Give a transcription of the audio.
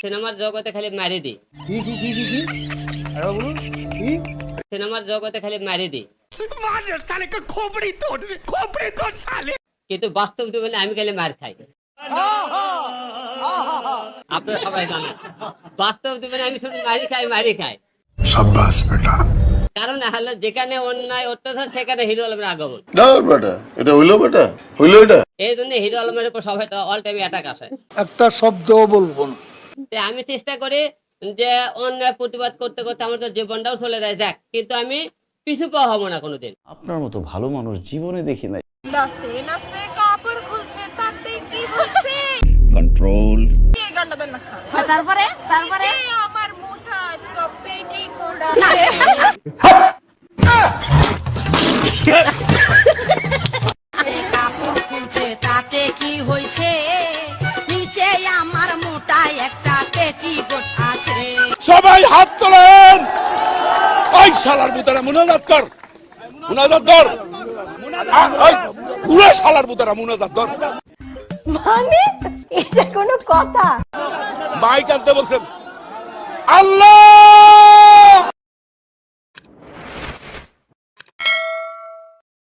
সিনেমার জগতে খালি মারি দি। সিনেমার জগতে খালি মারি দি। কিন্তু বাস্তব আমি খালি মার খাই। সবাই জানেন বাস্তব আমি শুধু মারি খাই মারি খাই। কারণ হলো যেখানে অন্যায় অত্যাচার সেখানে হিরো আলমের আগমন। এটা হইল বেটা? হইল এটা? এই জন্য হিরো আলমের উপর সবাই অল টাইম অ্যাটাক আসে। একটা শব্দ বলব না। আমি চেষ্টা করি যে অন্যায় প্রতিবাদ করতে করতে আমার তো জীবনটাও চলে যায়। দেখ কিন্তু আমি পিছু পাওয়া হব না কোনোদিন। আপনার মতো ভালো মানুষ জীবনে দেখি নাই। নাচতে নাচতে কাপড় খুলছে তাতে কি হয়েছে কন্ট্রোল এই গানটা দেন না তারপরে তারপরে? আমার কপেটি কোড়া সবাই হাত তোলেন। ওই শালার বুতারা মুনাজাত কর। মুনাজাত কর। ওই পুরো শালার বুতারা মুনাজাত কর। মানে? এটা কোনো কথা। মাইক আনতে বলছেন আল্লাহ!